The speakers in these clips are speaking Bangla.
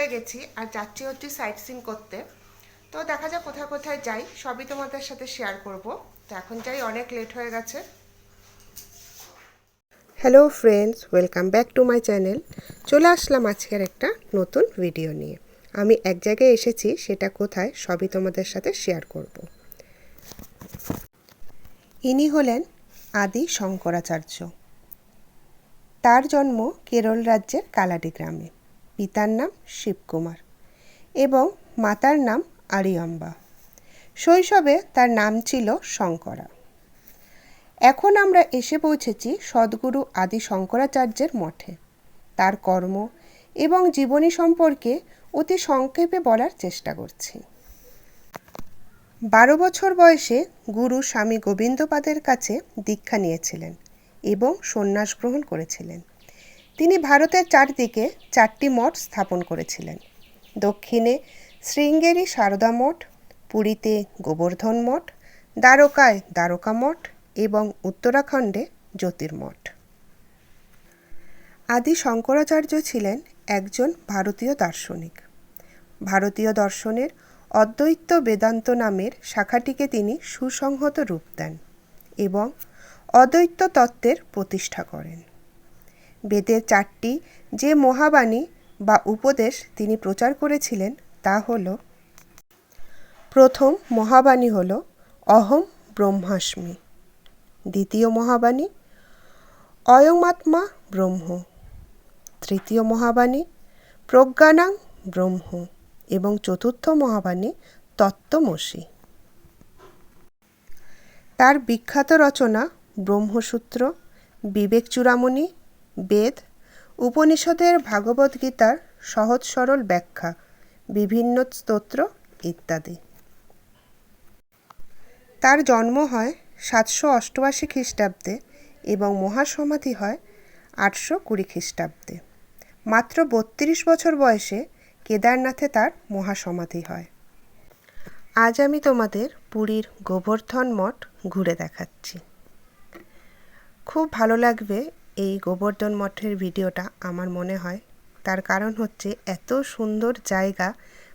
হয়ে গেছি, আর যাচ্ছি হচ্ছে সাইট সিন করতে। তো দেখা যাক কোথায় কোথায় যাই, সবই তোমাদের সাথে শেয়ার করব। তো এখন যাই, অনেক লেট হয়ে গেছে। Hello friends welcome back to my channel চলে আসলাম আজকের একটা নতুন ভিডিও নিয়ে। আমি এক জায়গায় এসেছি, সেটা কোথায়, সবই তোমাদের সাথে শেয়ার করব। ইনি হলেন আদি শঙ্করাচার্য। তার জন্ম কেরল রাজ্যের কালাডি গ্রামে পিতার নাম শিবকুমার এবং মাতার নাম আরিয়াম্বা। শৈশবে তার নাম ছিল শঙ্করা। এখন আমরা এসে পৌঁছেছি সদ্গুরু আদি শঙ্করাচার্যের মঠে। তার কর্ম এবং জীবনী সম্পর্কে অতি সংক্ষেপে বলার চেষ্টা করছি। বারো বছর বয়সে গুরু স্বামী গোবিন্দপাদের কাছে দীক্ষা নিয়েছিলেন এবং সন্ন্যাস গ্রহণ করেছিলেন। তিনি ভারতের চারদিকে চারটি মঠ স্থাপন করেছিলেন। দক্ষিণে শৃঙ্গেরি সারদা মঠ, পুরীতে গোবর্ধন মঠ, দ্বারকায় দ্বারকা মঠ এবং উত্তরাখণ্ডে জ্যোতির্মঠ আদি শঙ্করাচার্য ছিলেন একজন ভারতীয় দার্শনিক। ভারতীয় দর্শনের অদ্বৈত বেদান্ত নামের শাখাটিকে তিনি সুসংহত রূপ দেন এবং অদ্বৈত তত্ত্বের প্রতিষ্ঠা করেন। বেদের চারটি যে মহাবাণী বা উপদেশ তিনি প্রচার করেছিলেন তা হল, প্রথম মহাবাণী হল, অহম ব্রহ্মাস্মি। দ্বিতীয় মহাবাণী, অয়মাত্মা ব্রহ্ম। তৃতীয় মহাবাণী, প্রজ্ঞানাং ব্রহ্ম। এবং চতুর্থ মহাবাণী, তত্ত্বমসি। তার বিখ্যাত রচনা ব্রহ্মসূত্র বিবেক চূড়ামণি বেদ, উপনিষদের ভাগবত গীতার সহজ সরল ব্যাখ্যা, বিভিন্ন স্তোত্র ইত্যাদি। তার জন্ম হয় সাতশো অষ্টআশি খ্রিস্টাব্দে এবং মহাসমাধি হয় আটশো কুড়ি খ্রিস্টাব্দে। মাত্র বত্রিশ বছর বয়সে কেদারনাথে তার মহাসমাধি হয়। আজ আমি তোমাদের পুরীর গোবর্ধন মঠ ঘুরে দেখাচ্ছি। খুব ভালো লাগবে এই গোবর্ধন মঠের ভিডিওটা আমার মনে হয়। তার কারণ হচ্ছে এত সুন্দর জায়গা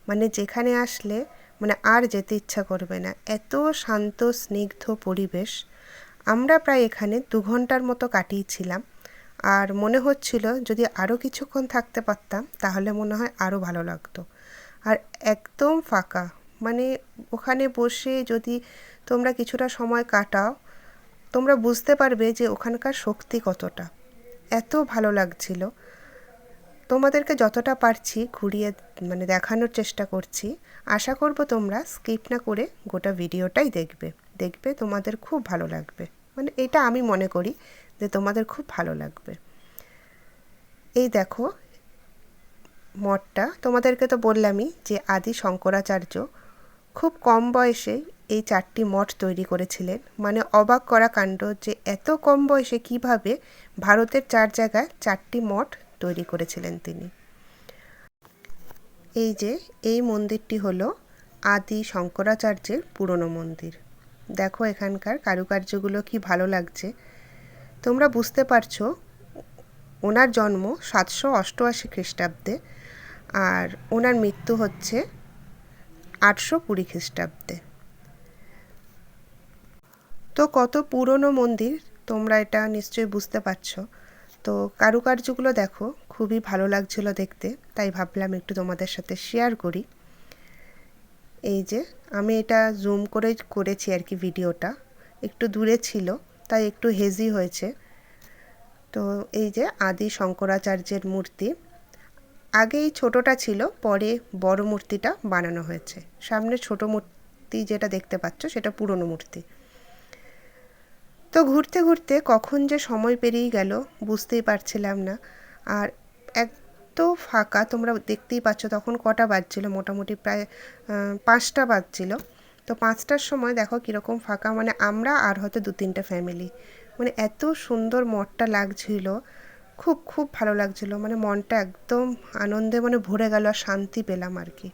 মানে যেখানে আসলে মানে আর যেতে ইচ্ছা করবে না। এত শান্ত, স্নিগ্ধ পরিবেশ। আমরা প্রায় এখানে দু ঘণ্টার মতো কাটিয়েছিলাম। আর মনে হচ্ছিল যদি আরও কিছুক্ষণ থাকতে পারতাম, তাহলে মনে হয় আরও ভালো লাগতো। আর একদম ফাঁকা। মানে ওখানে বসে যদি তোমরা কিছুটা সময় কাটাও তোমরা বুঝতে পারবে যে ওখানকার শক্তি কতটা। এত ভালো লাগছিল। তোমাদেরকে যতটা পারছি ঘুরিয়ে মানে দেখানোর চেষ্টা করছি। আশা করব তোমরা স্কিপ না করে গোটা ভিডিওটাই দেখবে। দেখবে তোমাদের খুব ভালো লাগবে। মানে এটা আমি মনে করি যে তোমাদের খুব ভালো লাগবে। এই দেখো, মঠটা। তোমাদেরকে তো বললামই যে আদি শঙ্করাচার্য খুব কম বয়সে এই চারটি মঠ তৈরি করেছিলেন। মানে অবাক করা কাণ্ড যে এত কম বয়সে কীভাবে ভারতের চার জায়গায় চারটি মঠ তৈরি করেছিলেন তিনি। এই যে, এই মন্দিরটি হলো আদি শঙ্করাচার্যের পুরনো মন্দির। দেখো এখানকার কারুকার্যগুলো কি ভালো লাগছে। তোমরা বুঝতে পারছ, ওনার জন্ম সাতশো অষ্টআশি খ্রিস্টাব্দে আর ওনার মৃত্যু হচ্ছে আটশো কুড়ি খ্রিস্টাব্দে। তো কত পুরনো মন্দির, তোমরা এটা নিশ্চয়ই বুঝতে পারছ। তো কারুকার্যগুলো দেখো, খুবই ভালো লাগছিল দেখতে, তাই ভাবলাম একটু তোমাদের সাথে শেয়ার করি। এই যে, আমি এটা জুম করে করেছি আর কি ভিডিওটা, একটু দূরে ছিল, তাই একটু হেজি হয়েছে। তো এই যে আদি শঙ্করাচার্যের মূর্তি আগে এই ছোটোটা ছিল, পরে বড় মূর্তিটা বানানো হয়েছে। সামনে ছোট মূর্তি যেটা দেখতে পাচ্ছ, সেটা পুরনো মূর্তি। তো ঘুরতে ঘুরতে কখন যে সময় পেরিয়ে গেল বুঝতেই পারছিলাম না। আর এত ফাঁকা, তোমরা দেখতেই পাচ্ছ তখন কটা বাজছিল? মোটামুটি প্রায় পাঁচটা বাজছিল। তো পাঁচটার সময় দেখো কীরকম ফাঁকা মানে আমরা আর হয়তো দু তিনটে ফ্যামিলি মানে এত সুন্দর মঠটা লাগছিল, খুব খুব ভালো লাগছিল। মানে মনটা একদম আনন্দে মানে ভরে গেল আর শান্তি পেলাম আর কি।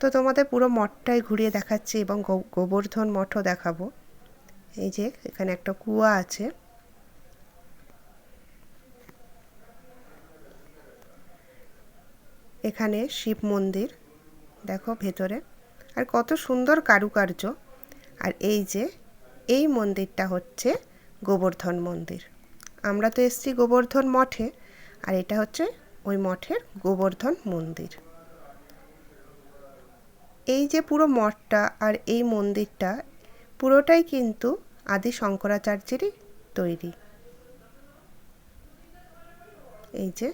তো তোমাদের পুরো মঠটাই ঘুরিয়ে দেখাচ্ছি এবং গোবর্ধন মঠও দেখাবো। এই যে, এখানে একটা কুয়া আছে। এখানে শিব মন্দির, দেখো ভেতরে। আর কত সুন্দর কারুকার্য। আর এই যে, এই মন্দিরটা হচ্ছে গোবর্ধন মন্দির। আমরা তো এসছি গোবর্ধন মঠে, আর এটা হচ্ছে ওই মঠের গোবর্ধন মন্দির। এই যে পুরো মঠটা আর এই মন্দিরটা পুরোটাই কিন্তু আদি শঙ্করাচার্যেরই তৈরি। এই যে।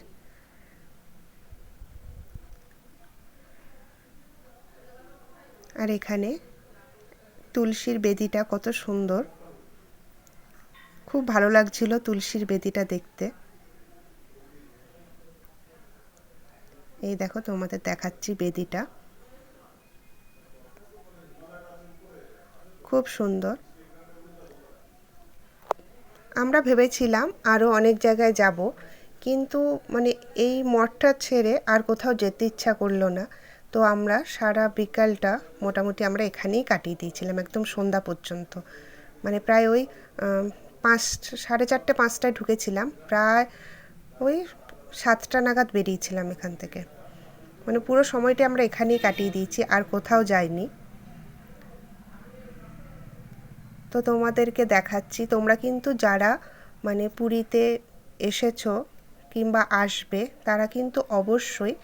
আর এখানে তুলসীর বেদিটা কত সুন্দর। খুব ভালো লাগছিল তুলসীর বেদিটা দেখতে। এই দেখো তোমাদের দেখাচ্ছি বেদিটা। খুব সুন্দর। আমরা ভেবেছিলাম আরও অনেক জায়গায় যাব, কিন্তু মানে এই মঠটা ছেড়ে আর কোথাও যেতে ইচ্ছা করল না। তো আমরা সারা বিকালটা মোটামুটি আমরা এখানেই কাটিয়ে দিয়েছিলাম, একদম সন্ধ্যা পর্যন্ত। মানে প্রায় ওই পাঁচ, সাড়ে চারটে, পাঁচটায় ঢুকেছিলাম। প্রায় ওই সাতটা নাগাদ বেরিয়েছিলাম এখান থেকে। মানে পুরো সময়টা আমরা এখানেই কাটিয়ে দিয়েছি, আর কোথাও যাইনি। তো তোমাদেরকে দেখাচ্ছি। তোমরা কিন্তু যারা মানে পুরীতে এসেছ কিংবা আসবে, তারা কিন্তু অবশ্যই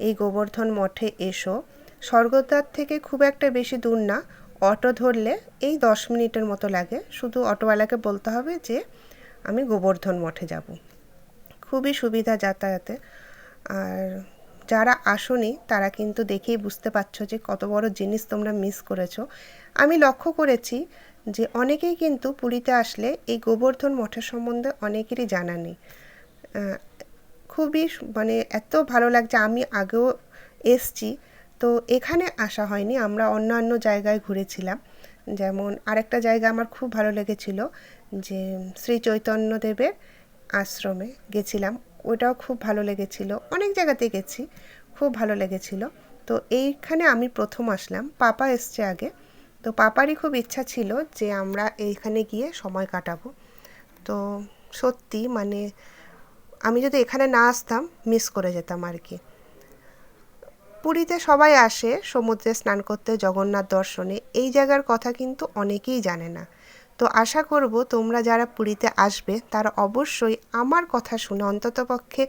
এই গোবর্ধন মঠে এসো। স্বর্গদ্বার থেকে খুব একটা বেশি দূর না, অটো ধরলে এই দশ মিনিটের মতো লাগে। শুধু অটোওয়ালাকে বলতে হবে যে, আমি গোবর্ধন মঠে যাব। খুবই সুবিধা যাতায়াতে। আর যারা আসনি, তারা কিন্তু দেখেই বুঝতে পারছ যে কত বড় জিনিস তোমরা মিস করেছ। আমি লক্ষ্য করেছি যে অনেকেই কিন্তু পুরীতে আসলে এই গোবর্ধন মঠের সম্বন্ধে অনেকেরই জানা নেই। খুবই মানে এত ভালো লাগছে, আমি আগেও এসছি। তো এখানে আসা হয়নি, আমরা অন্যান্য জায়গায় ঘুরেছিলাম। যেমন আরেকটা জায়গা আমার খুব ভালো লেগেছিল, যে শ্রী চৈতন্যদেবের আশ্রমে গেছিলাম, ওটাও খুব ভালো লেগেছিল। অনেক জায়গাতে গেছি, খুব ভালো লেগেছিল। তো এইখানে আমি প্রথম আসলাম, পাপা এসছে আগে। তো পাপারই খুব ইচ্ছা ছিল যে আমরা এইখানে গিয়ে সময় কাটাবো। তো সত্যি মানে আমি যদি এখানে না আসতাম মিস করে যেতাম আর কি। পুরীতে সবাই আসে, সমুদ্রে স্নান করতে, জগন্নাথ দর্শনে, এই জায়গার কথা কিন্তু অনেকেই জানে না। তো আশা করব তোমরা যারা পুরীতে আসবে, তারা অবশ্যই আমার কথা শুনে, অন্ততপক্ষে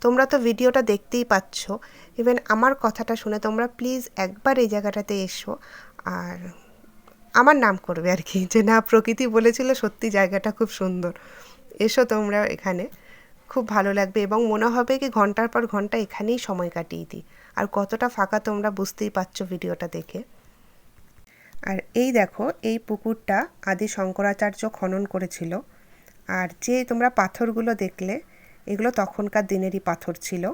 তোমরা তো ভিডিওটা দেখতেই পাচ্ছ ইভেন আমার কথাটা শুনে তোমরা প্লিজ একবার এই জায়গাটাতে এসো। আর আমার নাম করবে আর কি, যে না, প্রকৃতি বলেছিল সত্যি জায়গাটা খুব সুন্দর। এসো তোমরা এখানে, খুব ভালো লাগবে এবং মনে হবে কি ঘণ্টার পর ঘণ্টা এখানেই সময় কাটিয়ে দিই। আর কতটা ফাঁকা তোমরা বুঝতেই পারছ ভিডিওটা দেখে। আর এই দেখো, এই পুকুরটা আদি শঙ্করাচার্য খনন করেছিল। আর যে তোমরা পাথরগুলো দেখলে, এগুলো তখনকার দিনেরই পাথর ছিল।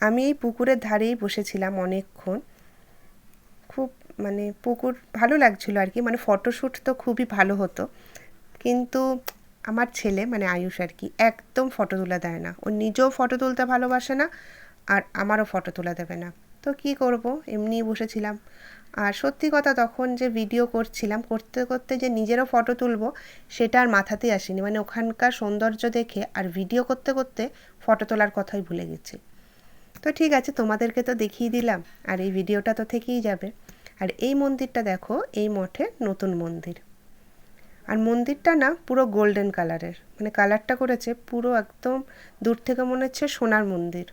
আমি এই পুকুরের ধারেই বসেছিলাম অনেকক্ষণ। মানে পুকুর ভালো লাগছিল আর কি। মানে ফটোশ্যুট তো খুবই ভালো হতো। কিন্তু আমার ছেলে মানে আয়ুষ আর কি, একদম ফটো তুলে দেয় না। ও নিজেও ফটো তুলতে ভালোবাসে না আর আমারও ফটো তুলে দেবে না। তো কি করব? এমনিই বসেছিলাম। আর সত্যি কথা তখন যে ভিডিও করছিলাম, করতে করতে যে নিজেরও ফটো তুলবো, সেটা আর মাথাতেই আসেনি। মানে ওখানকার সৌন্দর্য দেখে আর ভিডিও করতে করতে ফটো তোলার কথাই ভুলে গেছি। তো ঠিক আছে, তোমাদেরকে তো দেখিয়ে দিলাম। আর এই ভিডিওটা তো থেকেই যাবে। আর এই মন্দিরটা দেখো, এই মঠে নতুন মন্দির। আর মন্দিরটা না পুরো গোল্ডেন কালারের মানে কালারটা করেছে পুরো একদম দূর থেকে মনে হচ্ছে সোনার মন্দির।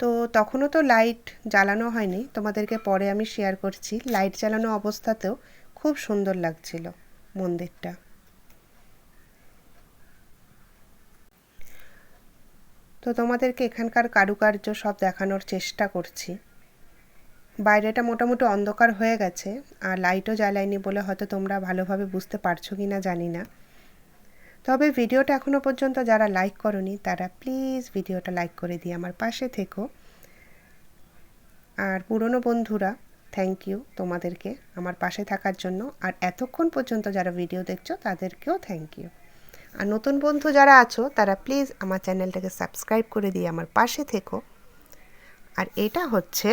তো তখনও তো লাইট জ্বালানো হয়নি। তোমাদেরকে পরে আমি শেয়ার করছি। লাইট জ্বালানো অবস্থাতেও খুব সুন্দর লাগছিল মন্দিরটা। তো তোমাদেরকে এখানকার কারুকার্য সব দেখানোর চেষ্টা করছি। বাইরেটা মোটামুটি অন্ধকার হয়ে গেছে আর লাইটও জ্বালায়নি বলে হয়তো তোমরা ভালোভাবে বুঝতে পারছ কি না জানি না। তবে ভিডিওটা এখনও পর্যন্ত যারা লাইক করনি, তারা প্লিজ ভিডিওটা লাইক করে দিয়ে আমার পাশে থেকো। আর পুরনো বন্ধুরা থ্যাংক ইউ তোমাদেরকে আমার পাশে থাকার জন্য। আর এতক্ষণ পর্যন্ত যারা ভিডিও দেখছ, তাদেরকেও থ্যাংক ইউ আর নতুন বন্ধু যারা আছো, তারা প্লিজ আমার চ্যানেলটাকে সাবস্ক্রাইব করে দিয়ে আমার পাশে থেকো। আর এটা হচ্ছে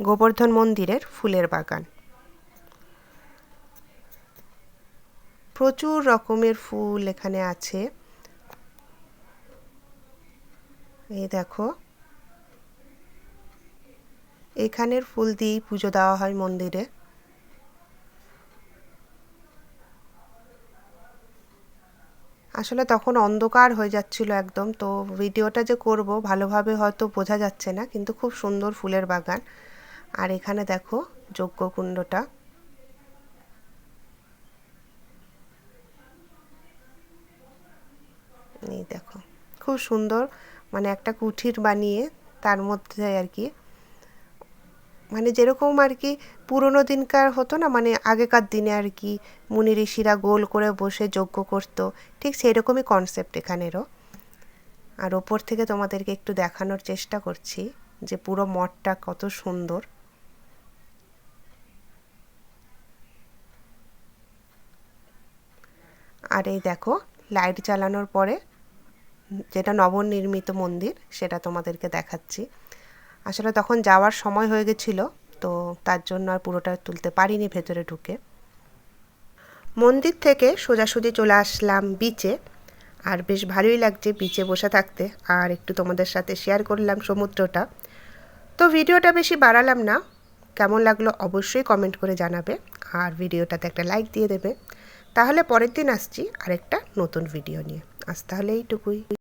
গোবর্ধন মন্দিরের ফুলের বাগান। প্রচুর রকমের ফুল এখানে আছে। এই দেখো। এখানের ফুল দিয়েই পুজো দেওয়া হয় মন্দিরে। আসলে তখন অন্ধকার হয়ে যাচ্ছিল একদম, তো ভিডিওটা যে করব ভালোভাবে হয়তো বোঝা যাচ্ছে না, কিন্তু খুব সুন্দর ফুলের বাগান। আর এখানে দেখো যজ্ঞকুণ্ডটা। এই দেখো, খুব সুন্দর মানে একটা কুঠির বানিয়ে তার মধ্যে আর কি মানে যেরকম আর কি পুরোনো দিনকার হতো না মানে আগেকার দিনে আর কি মুনি ঋষিরা গোল করে বসে যজ্ঞ করতো, ঠিক সেরকমই কনসেপ্ট এখানেরও। আর ওপর থেকে তোমাদেরকে একটু দেখানোর চেষ্টা করছি যে পুরো মঠটা কত সুন্দর। আর এই দেখো লাইট জ্বালানোর পরে যেটা নবনির্মিত মন্দির, সেটা তোমাদেরকে দেখাচ্ছি। আসলে তখন যাওয়ার সময় হয়ে গেছিল, তো তার জন্য আর পুরোটা তুলতে পারিনি ভেতরে ঢুকে। মন্দির থেকে সোজাসুজি চলে আসলাম বিচে আর বেশ ভালোই লাগছে বিচে বসে থাকতে। আর একটু তোমাদের সাথে শেয়ার করলাম সমুদ্রটা। তো ভিডিওটা বেশি বাড়ালাম না, কেমন লাগল অবশ্যই কমেন্ট করে জানাবে। আর ভিডিওটাতে একটা লাইক দিয়ে দেবে। তাহলে পরের দিন আসছি আরেকটা নতুন ভিডিও নিয়ে। আজ তাহলে এইটুকুই।